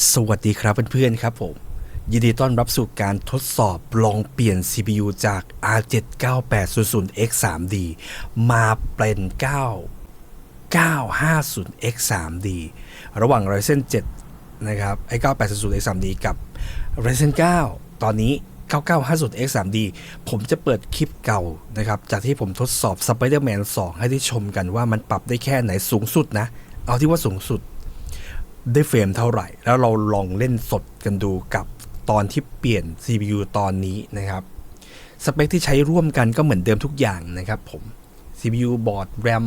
สวัสดีครับเพื่อนๆครับผม ยินดีต้อนรับสู่การทดสอบลองเปลี่ยน CPU จาก R7 9800X 3D มาเป็น9 950X 3D ระหว่าง Ryzen 7 นะครับ ไอ้ 9800X 3D กับ Ryzen 9 ตอนนี้ 9950X 3D ผมจะเปิดคลิปเก่านะครับ จากที่ผมทดสอบ Spider-Man 2 ให้ได้ชมกันว่ามันปรับได้แค่ไหนสูงสุดนะ เอาที่ว่าสูงสุด ได้เฟรมเท่าไหร่ แล้วเราลองเล่นสดกันดูกับตอนที่เปลี่ยน CPU ตอนนี้นะครับสเปคที่ใช้ร่วมกันก็เหมือนเดิมทุกอย่างนะครับผม CPU บอร์ด RAM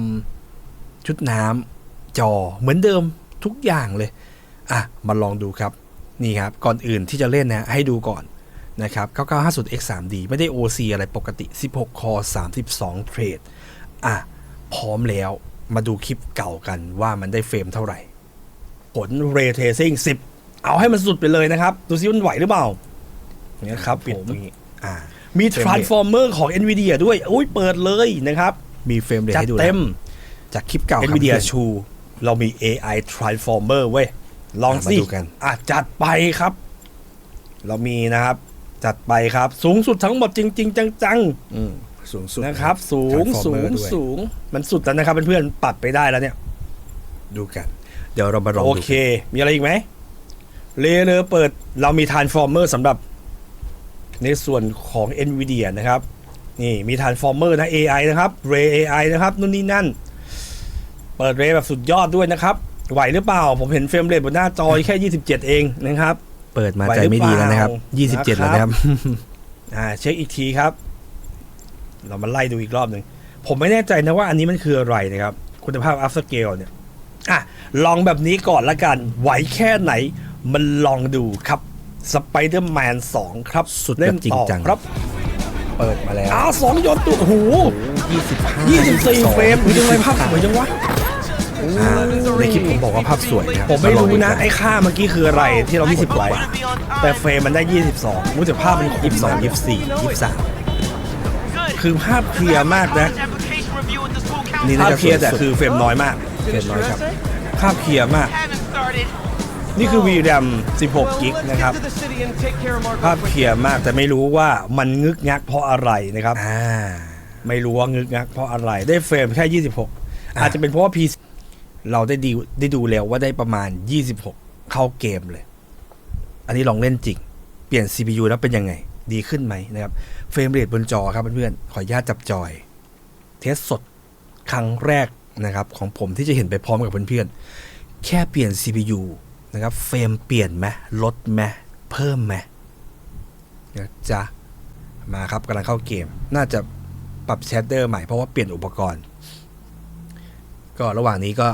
ชุดน้ำจอเหมือนเดิมทุกอย่างเลย อะ มาลองดูครับ นี่ครับ ก่อนอื่นที่จะเล่นนะ ให้ดูก่อนนะครับ 9950X 3D ไม่ได้ OC อะไรปกติ 16 core 32 เทรด อะ พร้อมแล้วมาดูคลิปเก่ากันว่ามันได้เฟรมเท่าไหร่ ผล Ray Tracing 10 เอาให้มันสุดไปเลยนะครับ ดูซิมันไหวหรือเปล่าเนี่ยครับผมอ่ามี Transformer ของ NVIDIA ด้วยอุ้ยเปิดเลยนะครับ มีเฟรมเรทจัดให้ดูเต็ม จากคลิปเก่าครับ NVIDIA เพื่อนชู เรามี AI Transformer เว้ย ลองอะมาสิดูกันอะจัดไปครับ เรามีนะครับ จัดไปครับ สูงสุดทั้งหมดจริง ๆ จังอืมสูงสุดๆนะครับ สูงสู Transformer งด้วยสูง มันสุดแล้วนะครับเพื่อนๆปัดไปได้แล้วเนี่ย ดูกัน เดี๋ยวเรามาลองโอดูเค มีอะไรอีกไหมเลเลอเปิดเรามี Transformer สำหรับในส่วนของ NVIDIA นะครับ นี่มี Transformer นะ AI นะครับ Ray AI นะครับนู่นนี่นั่น เปิด Ray แบบสุดยอดด้วยนะครับ ไหวหรือเปล่า ผมเห็นเฟรมเรทบนหน้าจอแค่ 27 เองนะครับ เปิดมาไหวใจไม่ดีแล้วนะครับหรือเปล่า27 แล้วนะครับ อ่าเช็คอีกทีครับ เรามาไล่ดูอีกรอบหนึ่ง ผมไม่แน่ใจนะว่าอันนี้มันคืออะไรนะครับ คุณภาพ up scale เนี่ย อะลองแบบนี้ก่อนละกัน ไหวแค่ไหน มันลองดูครับ Spider-Man 2ครับสุดแบบเล่นจริงต่อจังครับ เปิดมาแล้วอ้าวสองยนต์ตัวโอ้โห25 24เฟรมหรือยังไงภาพสวยจังวะอ่าในคลิปผมบอกว่าภาพสวยนะครับผมไม่าลองรู้ดูนะกัไอ้ค่าเมื่อกี้คืออะไรที่เรา20ไว้แต่เฟรมมันได้ 22รู้แต่ภาพมันยี่สิบสองยี่สิบสี่ยี่สิบสามคือภาพเคลียร์มากนะนี่ภาน่าพจะเคลียร์แต่สุดคือเฟรมน้อยมาก เฟรมน้อยครับภาพเคลียร์มาก นี่คือ VRAM 16 กิกนะครับ ภาพเคลียร์มากแต่ไม่รู้ว่ามันงึกงักเพราะอะไรนะครับอ่าไม่รู้ว่างึกงักเพราะอะไร ได้เฟรมแค่ 26 อาจจะเป็นเพราะว่า PC เราได้ดีได้ดูแล้วว่าได้ประมาณ 26 เข้าเกมเลย อันนี้ลองเล่นจริง เปลี่ยน CPU แล้วเป็นยังไง ดีขึ้นไหมนะครับ เฟรมเรทบนจอครับเพื่อนๆ ขออนุญาตจับจอย เทสสดครั้งแรก นะครับของผมที่จะเห็นไปพร้อมกับเพื่อนๆ แค่เปลี่ยน CPU นะครับเฟรมเปลี่ยนไหมลดไหมเพิ่มไหมนะจ๊ะมาครับกำลังเข้าเกม น่าจะปรับแชดเดอร์ใหม่เพราะว่าเปลี่ยนอุปกรณ์ ก็ระหว่างนี้ก็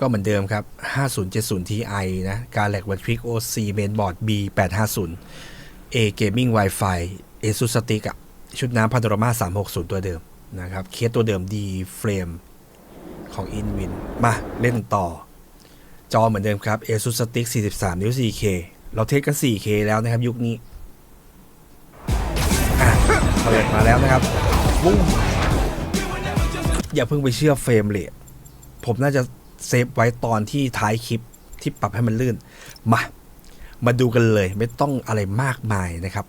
ก็เหมือนเดิมครับ 5070 Ti นะการแหลกวันทริก OC Mainboard B850 A Gaming Wi-Fi ASUS Stick ชุดน้ำ Panorama 360 ตัวเดิม นะครับ เคสตัวเดิม D Frame ของ Inwin มาเล่นต่อ จอเหมือนเดิมครับ ASUS Stick 43 นิ้ว 4K เราเทสกัน 4K แล้วนะครับยุคนี้อะเปิดมาแล้วนะครับวุ้งอย่าเพิ่งไปเชื่อเฟรมเรทผมน่าจะเซฟไว้ตอนที่ท้ายคลิปที่ปรับให้มันลื่น มา มาดูกันเลยไม่ต้องอะไรมากมายนะครับ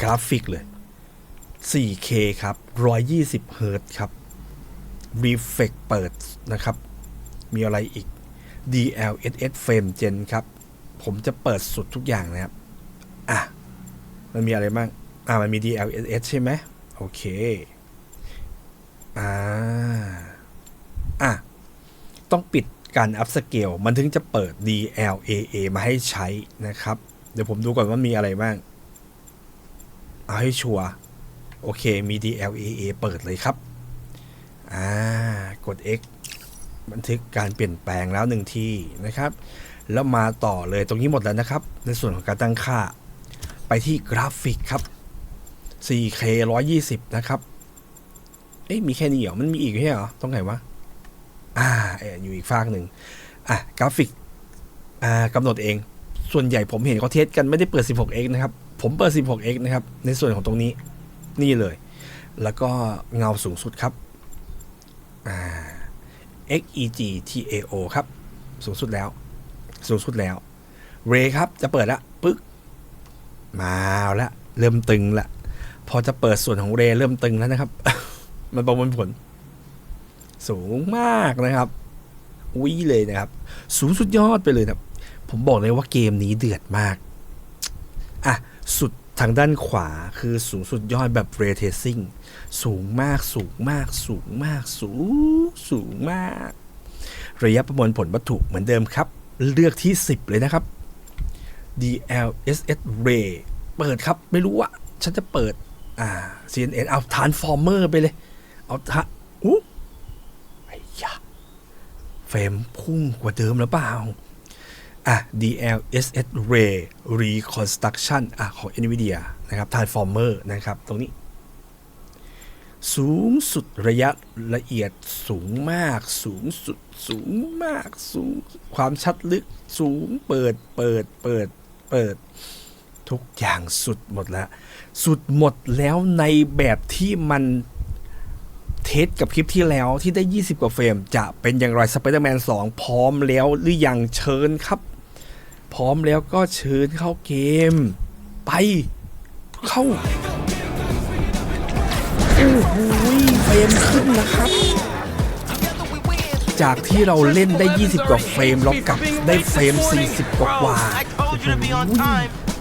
กราฟิกเลย 4K ครับ 120เฮิรต์ครับ Reflect เปิดนะครับ มีอะไรอีก DLSS Frame Gen ครับ ผมจะเปิดสุดทุกอย่างนะครับ อะ มันมีอะไรบ้าง อ่ามันมี DLSS ใช่ไหมโอเค อ่า อะ ต้องปิดการอัพสเกลมันถึงจะเปิด DLAA มาให้ใช้นะครับ เดี๋ยวผมดูก่อนว่ามีอะไรบ้าง เอาให้ชัวร์ โอเคมี DLAA เปิดเลยครับ อ่ากด X บันทึกการเปลี่ยนแปลงแล้วหนึ่งทีนะครับ แล้วมาต่อเลยตรงนี้หมดแล้วนะครับ ในส่วนของการตั้งค่า ไปที่กราฟิกครับ 4K 120 นะครับ เอ๊ะมีแค่นี้เหรอ มันมีอีกไม่ใช่เหรอ ตรงไหนวะ อ่าเอ่ออยู่อีกฟากหนึ่งอะกราฟิก อ่ากำหนดเอง ส่วนใหญ่ผมเห็นเขาเทสกันไม่ได้เปิด 16x นะครับ ผมเปิด 16x นะครับ ในส่วนของตรงนี้ นี่เลย แล้วก็เงาสูงสุดครับอ่า XEG TAO ครับ สูงสุดแล้ว สูงสุดแล้ว เรครับจะเปิดละปึ๊กมาแล้วเริ่มตึงละพอจะเปิดส่วนของเรเริ่มตึงแล้วนะครับ มันประมวลผล สูงมากนะครับอุ้ยเลยนะครับ สูงสุดยอดไปเลยครับ ผมบอกเลยว่าเกมนี้เดือดมาก อะ สุด ทางด้านขวาคือสูงสุดยอดแบบเรเทซิ่งสูงมากสูงมากสูงมากสูงสูงมาก ระยะประมวลผลวัตถุเหมือนเดิมครับ เลือกที่ 10 เลยนะครับ DLSS Ray เปิดครับไม่รู้ว่า ฉันจะเปิด อ่า CNN เอา Transformer ไปเลย เอาทะอู้ไอ้ยะเฟรมพุ่งกว่าเดิมหรือเปล่า อะ DLSS Ray Reconstruction อะของ NVIDIA นะครับ Transformer นะครับ ตรงนี้ สูงสุดระยะละเอียดสูงมาก สูงสุดสูงมาก สูงความชัดลึกสูงเปิดเปิดเปิดเปิด ทุกอย่างสุดหมดแล้ว สุดหมดแล้วในแบบที่มันเทสกับคลิปที่แล้วที่ได้ 20 กว่าเฟรม จะเป็นอย่างไร Spider-Man 2พร้อมแล้วหรือยังเชิญครับ พร้อมแล้วก็เชิญเข้าเกม ไป เข้าโอ้โหเฟรมขึ้นนะครับ จากที่เราเล่นได้ 20 กว่าเฟรมเรากลับได้เฟรม 40 กว่ากว่าโอ้โห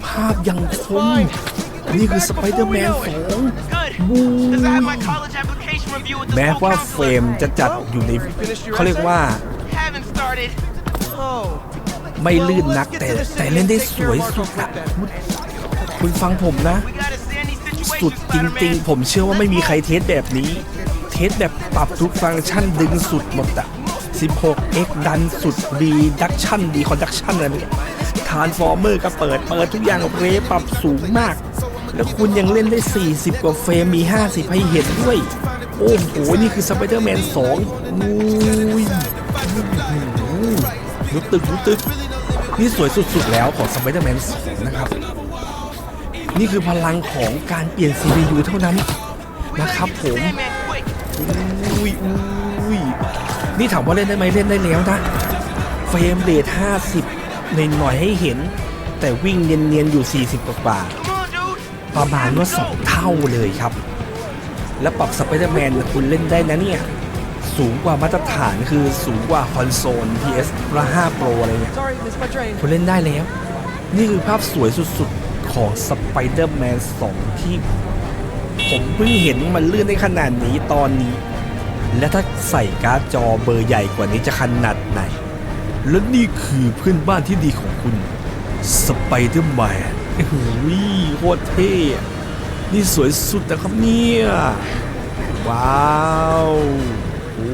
ภาพยังคม นี่คือ Spider-Man 2บูแม้ว่าเฟรมจะจัดอยู่ในเขาเรียกว่า ไม่ลื่นนักแต่แต่เล่นได้สวยสุดอะคุณคุณฟังผมนะ สุดจริงๆ ผมเชื่อว่าไม่มีใครเทสแบบนี้ เทสแบบปรับทุกฟังก์ชันดึงสุดหมดอะ 16x ดันสุด reduction deconduction อะไรแบบนี้ transformer ก็เปิด เปิดทุกอย่างเรปรับสูงมาก แล้วคุณยังเล่นได้ 40 กว่าเฟรมมี 50 ให้เห็นด้วย โอ้โห นี่คือ Spider-Man 2อุ้ยดูตึกดูตึก นี่สวยสุดๆแล้วของ Spider-Man 2นะครับ นี่คือพลังของการเปลี่ยน CPU เท่านั้นนะครับผมอุ้ยอุ้ยนี่ถามว่าเล่นได้ไหมเล่นได้แล้วนะเฟรมเรท50หน่อยหน่อยๆให้เห็น แต่วิ่งเนียนๆอยู่ 40 กว่าๆประมาณว่า 2 เท่าเลยครับ แล้วปรับสไปเดอร์แมนคุณเล่นได้นะเนี่ย สูงกว่ามาตรฐานคือสูงกว่าคอนโซล PS ละ 5 Pro อะไรเนี่ย Sorry, missed my train. คุณเล่นได้แล้ว นี่คือภาพสวยสุดๆ ของ Spider-Man 2 ที่ ผมเพิ่งเห็นมันเลื่อนได้ขนาดนี้ตอนนี้ และถ้าใส่การ์ดจอเบอร์ใหญ่กว่านี้จะขนาดไหน และนี่คือเพื่อนบ้านที่ดีของคุณ Spider-Man โอ้โหโคตรเท่อะนี่สวยสุดนะครับเนี่ย ว้าว โอ้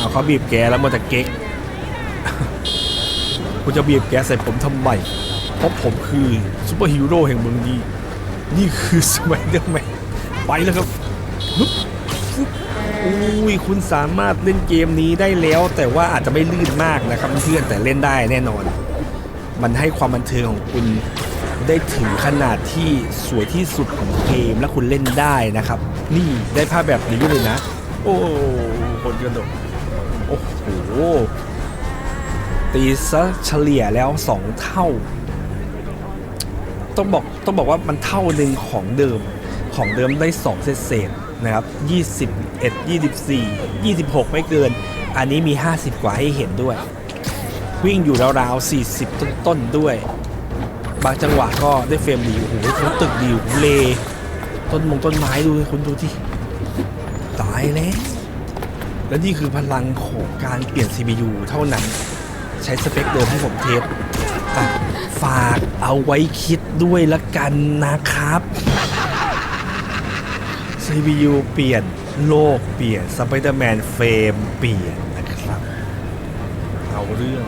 เอาเขาบีบแกแล้วมันจะเก๊กคุณจะบีบแกใส่ผมทำไม เพราะผมคือซูเปอร์ฮีโร่แห่งเมืองนี้นี่คือสไปเดอร์แมนไปแล้วครับฮึบอุ้ยคุณสามารถเล่นเกมนี้ได้แล้ว แต่ว่าอาจจะไม่ลื่นมากนะครับเพื่อนแต่เล่นได้แน่นอน มันให้ความบันเทิงของคุณได้ถึงขนาดที่สวยที่สุดของเกมและคุณเล่นได้นะครับ นี่ได้ภาพแบบนี้เลยนะ โอ้คนกระโดด โอ้โห ตีซะเฉลี่ยแล้ว2เท่า ต้องบอกต้องบอกว่ามันเท่าหนึ่งของเดิมของเดิมได้2เศษเศษๆนะครับ21 24 26 ไม่เกิน อันนี้มี 50 กว่าให้เห็นด้วย วิ่งอยู่ราวๆ 40 ต้นๆด้วย บางจังหวะก็ได้เฟรมดีโอ้โหคุณตึกดีเล ต้นมงต้นไม้ดูคุณดูที่ตายแล้ว และนี่คือพลังของการเปลี่ยน CPU เท่านั้น ใช้สเปคเดิมให้ผมเทสฝากเอาไว้คิดด้วยละกันนะครับ CPU เปลี่ยนโลกเปลี่ยนสไปเดอร์แมนเฟรมเปลี่ยนนะครับ เอาเรื่อง